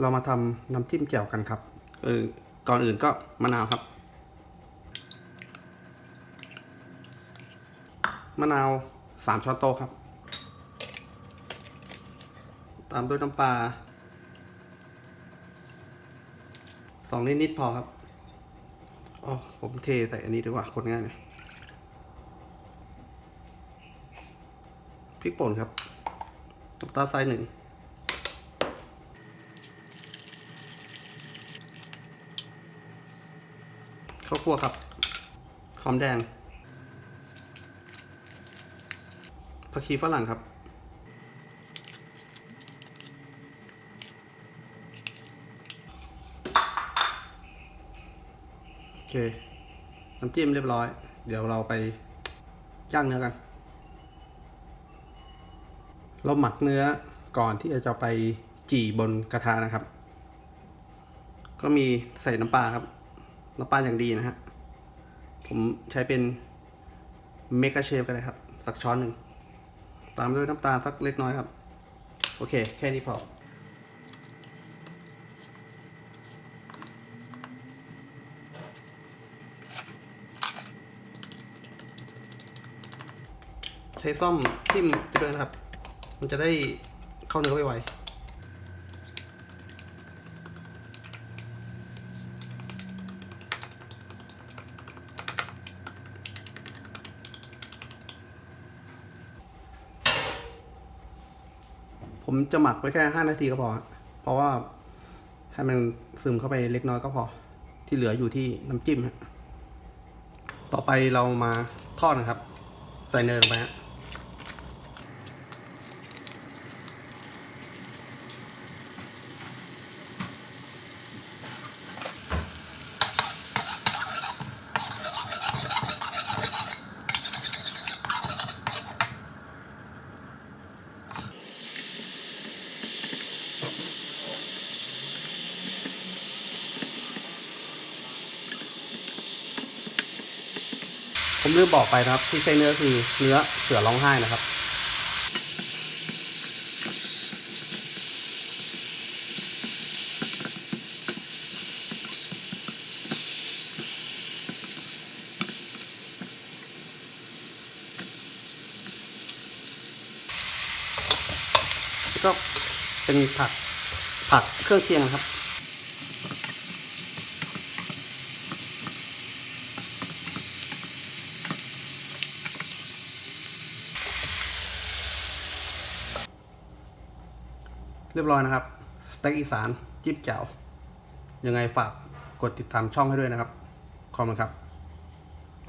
เรามาทำน้ำจิ้มแจ่วกันครับเออก่อนอื่นก็มะนาวครับ มะนาวสามช้อนโต๊ะครับ ตามด้วยน้ำปลาสองลิตรนิดพอครับอ๋อผมเทใส่อันนี้ดีกว่าคนง่ายหน่อยพริกป่นครับน้ำตาลทรายหนึ่ง ข้าวคั่วครับ หอมแดง ผักชีฝรั่งครับ โอเค น้ำจิ้มเรียบร้อย เดี๋ยวเราไปย่างเนื้อกัน เราหมักเนื้อก่อนที่จะไปจี่บนกระทะนะครับ ก็มีใส่น้ำปลาครับ น้ำปลาอย่างดีนะฮะ ผมใช้เป็นเมกาเชฟก็ได้ครับ สักช้อนหนึ่ง ตามด้วยน้ำตาลสักเล็กน้อยครับ โอเค แค่นี้พอใช้ซ่อมทิ่มไปด้วยนะครับ มันจะได้เข้าเนื้อไวๆ ผมจะหมักไว้แค่ห้านาทีก็พอ เพราะว่าให้มันซึมเข้าไปเล็กน้อยก็พอ ที่เหลืออยู่ที่น้ำจิ้ม ต่อไปเรามาทอดนะครับ ใส่เนยลงไปฮะ ผมลืมบอกไปนะครับ ที่ใช้เนื้อคือเนื้อเสือร้องไห้นะครับก็เป็นผักผักเครื่องเคียงครับ เรียบร้อยนะครับสเต็กอีสาน จิ๊บแจ่วยังไงฝากกดติดตามช่องให้ด้วยนะครับ ขอบคุณครับ